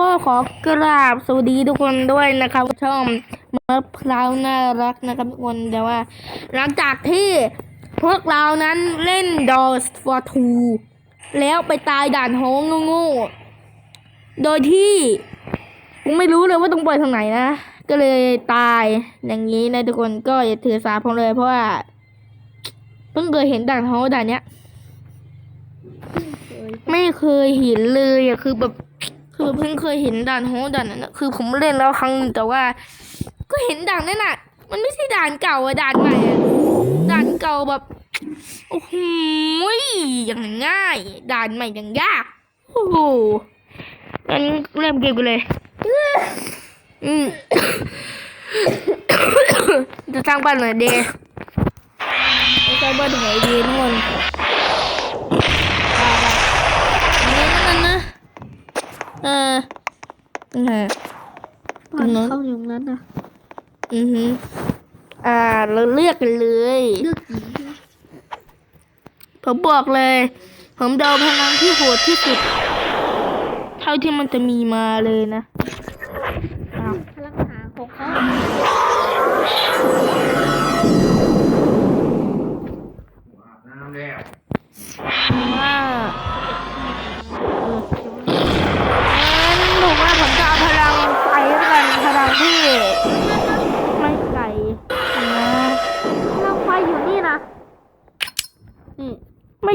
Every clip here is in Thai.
ก็ขอกราบสวัสดีทุกคนด้วยนะครับช่องมะพร้าวน่ารักนะครับทุกคนแต่ว่า หลังจากที่พวกเรานั้นเล่น Doors for Two แล้วไปตายด่านโฮงโง่ๆโดยที่ผมไม่รู้เลยว่าต้องไปทางไหนนะ ก็เลยตายอย่างนี้นะทุกคนก็อย่าถือสาผมเลยเพราะว่า เพิ่งเคยเห็นด่านโฮงด่านเนี้ย ไม่เคยเห็นเลยอะคือแบบ คือเพิ่งเคยเห็นด่านโฮด่านนั้นอะคือผมเล่นแล้วครั้งหนึงแต่ว่า ก็เห็นด่านนั่นน่ะ มันไม่ใช่ด่านเก่าอะด่านใหม่อะด่านเก่าแบบโอ้โหอย่างง่าย ด่านใหม่อย่างยากโอ้โหงั้นเริ่มเกมกันเลยอืมจะสร้างบ้านหน่อยเดจะสร้างบ้านตรงไหนดีทุกคนอ่าแบบนี้นั่นนะ เอออือฮะบ้านเข้าอยู่นั้นนะอือฮึอ่า เราเลือกกันเลยเลือกหญิงผมบอกเลย ผมเดาพลังที่โหดที่สุด เท่าที่มันจะมีมาเลยนะอ้าวพลังหาของเขา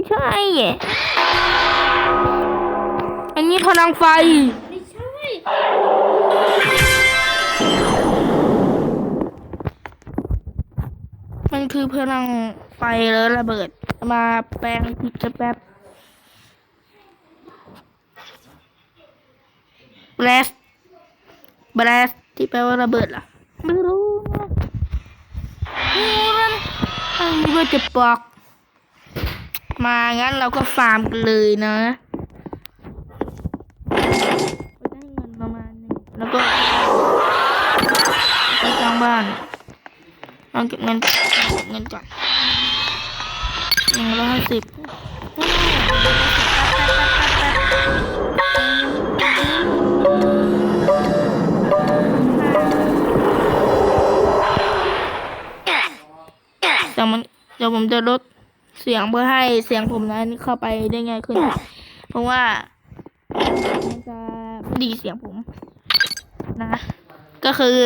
ใช่อะอันนี้พลังไฟ ไม่ใช่ มันคือพลังไฟแล้วระเบิด มาแปลงผิดจะแป๊บ blast blast ที่แปลว่าระเบิดล่ะ ไม่รู้นะไม่รู้นะอันนี้ก็จะบอก มางั้นเราก็ฟาร์มกันเลยนะได้เงินประมาณนึงแล้วก็ไปสร้างบ้านลองเก็บเงินเก็บเงินก่อนหนึ่งร้อยห้าสิบแต่มันเดี๋ยวผมจะลด เสียงเพื่อให้เสียงผมนั้นเข้าไปได้ง่ายขึ้น เพราะว่ามันจะไม่ดีเสียงผม นะ ก็คือ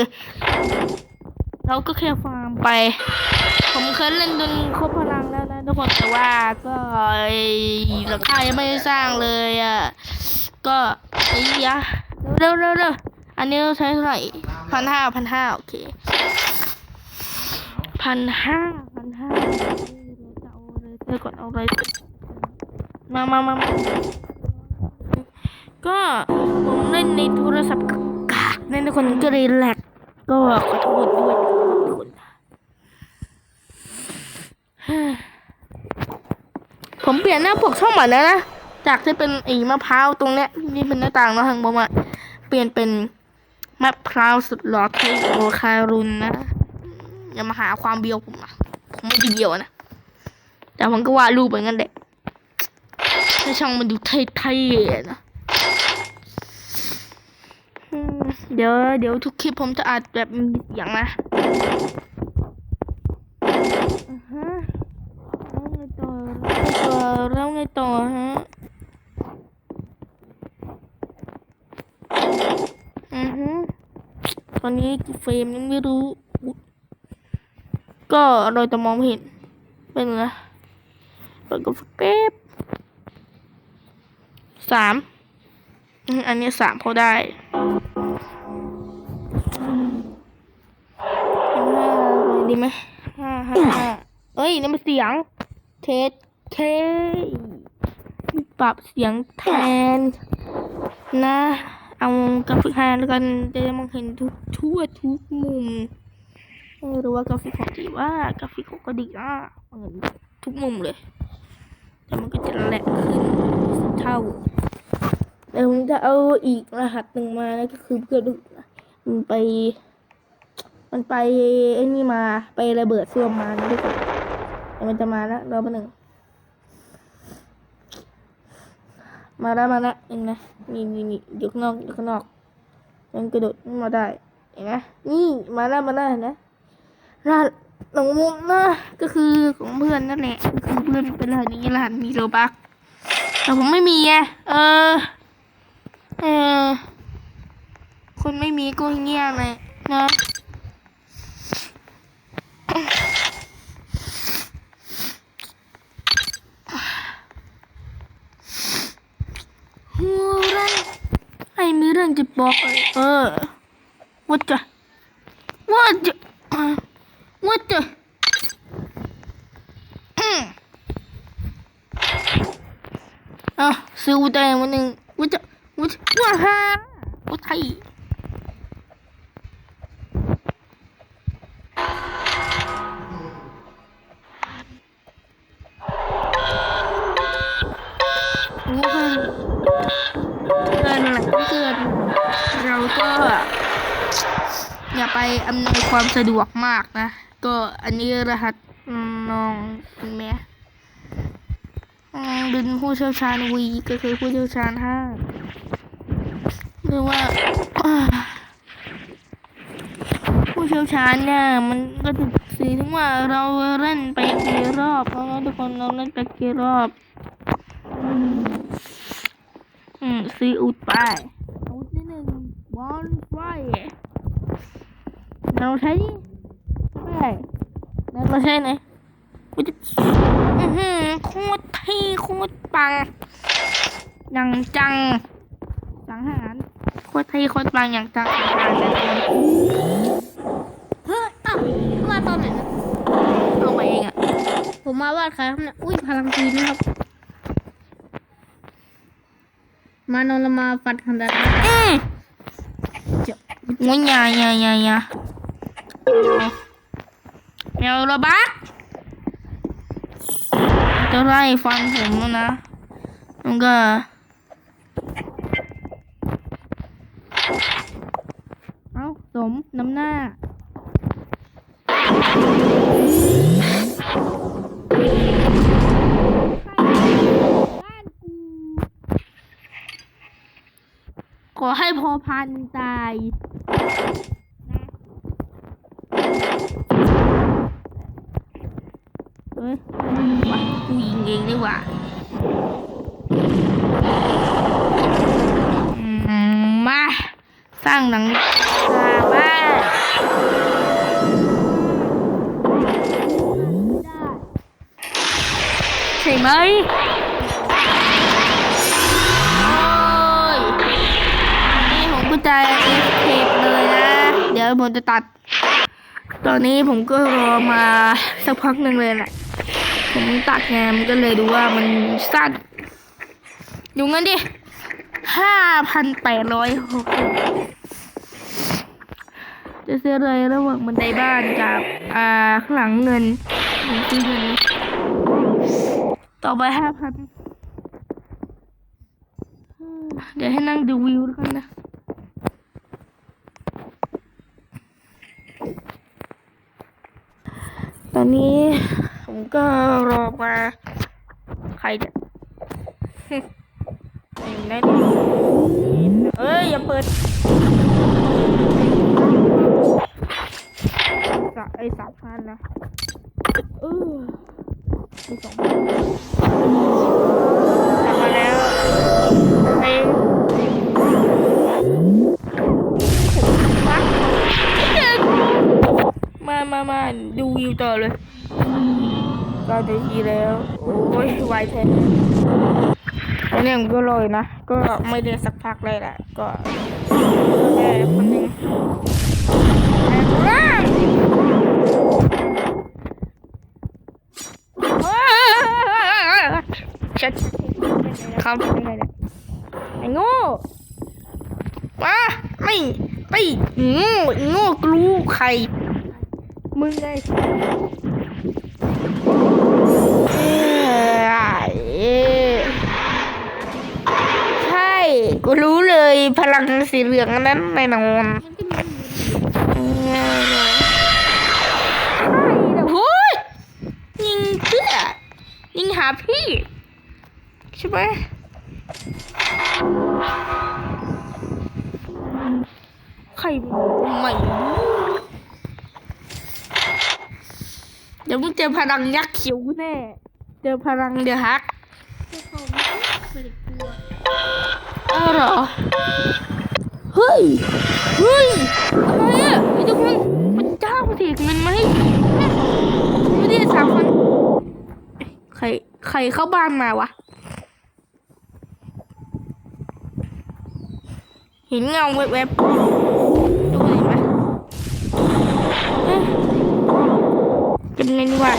เราก็แค่ฟาร์มไป ผมเคยเล่นจนครบพลังแล้วนะทุกคนแต่ว่าก็ไอ้หลังคายังไม่ได้สร้างเลยอะก็ไอ้ยะเร็วเร็วเร็วอันนี้เราใช้เท่าไหร่พันห้าพันห้าโอเคพันห้าพันห้า จะเอาอะไรเธอก่อนเอาอะไรมามามาก็ผมเล่นในโทรศัพท์กากๆเล่นทุกคนก็เลยแหลกก็ขอโทษด้วยทุกคนผมเปลี่ยนหน้าปกช่องใหม่แล้วนะ จากที่เป็นอ้มะพร้าวตรงเนี้ยนี่เป็นหน้าต่างเนาะทางผมอะเปลี่ยนเป็นมะพร้าวสุดหล่อเทโอคารุนนะอย่ามาหาความเบียวผมนะผมไม่ได้เบียวนะ แต่ผมก็วาดรูปเหมือนกันแหละให้ช่องมันดูเท่ๆนะเดี๋ยวเดี๋ยวทุกคลิปผมจะอัดแบบมีเสียงนะแล้วไงต่อแล้วไงต่อแล้วไงต่อฮะอือฮึตอนนี้กี่เฟรมยังไม่รู้อุ๊ยก็เราจะมองเห็นเป็นไง ปิดกราฟิกแป๊บสามอันนี้สามเขาได้ห้าดีไหมห้าห้าห้าเอ้ยนี่มันเสียง เทสเคปรับเสียงแทน นะ เอากราฟิกห้าแล้วกันจะได้มองเห็นทุกทั่วทุกมุมไม่รู้ว่ากราฟิกของดีว่ากราฟิกของก็ดีอะมองเห็นทุกมุมเลย แต่มันก็จะแหลกขึ้นสักเท่าเดี๋ยวผมจะเอาอีกรหัสหนึ่งมาแล้วก็คือเพื่อดูนมันไป มันไปไอ้นี่มาไประเบิดซ่วมมานะทุกคนเดี๋ยวมันจะมาแล้วรอแป๊บหนึ่งมาแล้วมาแล้วเห็นไหมนี่นี่นี่อยู่ข้างนอกอยู่ข้างนอกมันกระโดดมาได้เห็นไหมนี่มาแล้วมาแล้วเห็นไหมรหัส หลงมุมนะก็คือของเพื่อนนั่นแหละก็คือเพื่อนเป็นรหัสนี้รหัสมีโลบักแต่ผมไม่มีไงเออเออคนไม่มีก็เงียบเลยนะหัวเรันไอ้มีเรื่องจะบอกเลยเออว่าจะว่าจะ ว่าจะอืมอะซื้ออุตายวันหนึ่งว่าจะว่าจะว่าฮะว่าไทยว่าเกินหลังเกินเราก็อย่าไปอำนวยความสะดวกมากนะ ก็อันนี้รหัสน้องเห็นไหมอืมเป็นผู้เชี่ยวชาญวีก็คือผู้เชี่ยวชาญห้าหรือว่าอ่าผู้เชี่ยวชาญเนี่ยมันก็จะสื่อถึงว่าเราเล่นไปกี่รอบแล้วนะทุกคนเราเล่นไปกี่รอบ อืมซีอุดไปอุดนิดหนึ่งบอลไฟเราใช้ นี่ไม่ได้แล้วเราใช้ไหนกูจะอือหือโคตรเที่โคตรปังอย่างจังสังหารโคตรเที่โคตรปังอย่างจังสังหารแน่นอนเฮ้ยอ้าวมาตอนไหนนะเอามาเองอะผมมาวาดใครครับเนี่ยอุ้ยพลังจีนนะครับ มานอนละมาฟัดขนาดนั้นอืมงุ้ยยายายายา แมวระบักจะไล่ฟันผมแล้วนะมันก็เอ้าสมน้ำหน้าขอให้พอพันตายเฮ้ยว่ะกูยิงเอง ดีกว่ามมาสร้างหนังคาบ้านใช่ไหมโอ้ยนี่ผมก็จะเอฟเทปเลยนะ เดี๋ยวผมจะตัด ตอนนี้ผมก็รอมาสักพักหนึ่งเลยแหละ ผมตัดไงมันก็เลยดูว่ามันสั้นดูงั้นดิห้าพันแปดร้อยจะซื้ออะไรระหว่างบันไดบ้านกับ อ่า ข้างหลังเงินผมซื้อเงิน ต่อไปห้าพันเดี๋ยวให้นั่งดูวิวแล้วกันนะตอนนี้ ผมก็รอมาใครเนี่ยเห็นได้เอ้ย อย่าเปิดสะไอสามพันนะเออไอสองพันกลับมาแล้วไปมามามาดูวิวต่อเลย ก้านาทีแล้ว โอ้ยไวแท้อันนี้ผมก็ลอยนะ ก็ไม่ได้สักพักเลยแหละ ก็แค่คนหนึ่งว้าวชัดคำยังไงเนี่ยไอ้โง่มาไม่ไม่โง่โง่กรู้ใคร มึงไง รู้เลยพลังสีเหลืองอันนั้นแน่นอนเออใช่แต่โอ้ยยิงเพื่อยิงหาพี่ ใช่ไหมใครใหม่เดี๋ยวมึงเจอพลังยักษ์เขียวแน่ เจอพลังเดือฮักพวกเขาไม่ได้กลัว อ้าวเหรอ เฮ้ย เฮ้ยอะไรอะไอ้ทุกคนมันจ้างเสีเงินมาให้ไม่ได้สามคนใครใครเข้าบ้านมาวะ เห็นเงาแวบๆดูเลยไหมเอ๊ะเป็นไงดีวะ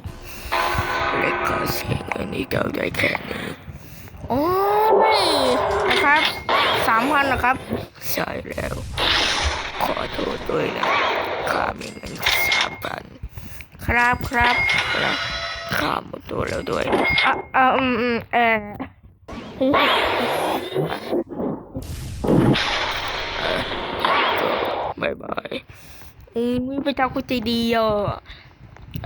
เจ้าและก็เสียเงินนี้เจ้าได้แค่นี้โอ้ยนะครับสามพันนะครับ ใช่แล้ว ขอโทษด้วยนะข้ามีเงินสามพันครับครับครับข้าหมดตัวแล้วด้วยอะอะอืมอืมเออก็บายบายอืมพระเจ้ากูใจดีอะ เ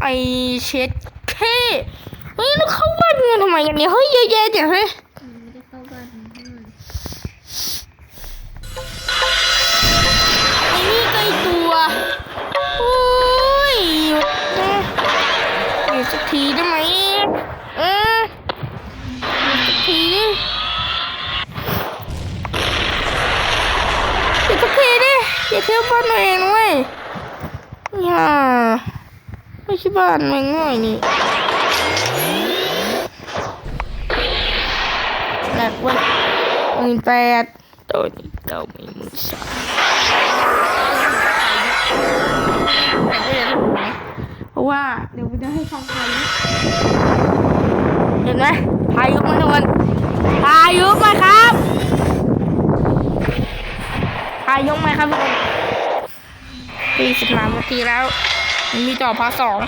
ไอเช็ดเคเฮ้ยแล้วเข้าบ้านเงินทำไมกันเนี่ยเฮ้ยเยอะแยะจังเฮ้ย บ้านมึงง่อยนี่หนักว้ยหมื่นแปดตอนนี้เก้ามีหมื่นสามเพราะว่าเดี๋ยวมันจะให้ฟังพายุเห็นไหมพายุมาทุกคนพายุมาครับพายุมาครับทุกคนปีสิบสามนาทีแล้ว มีต่อพาสอง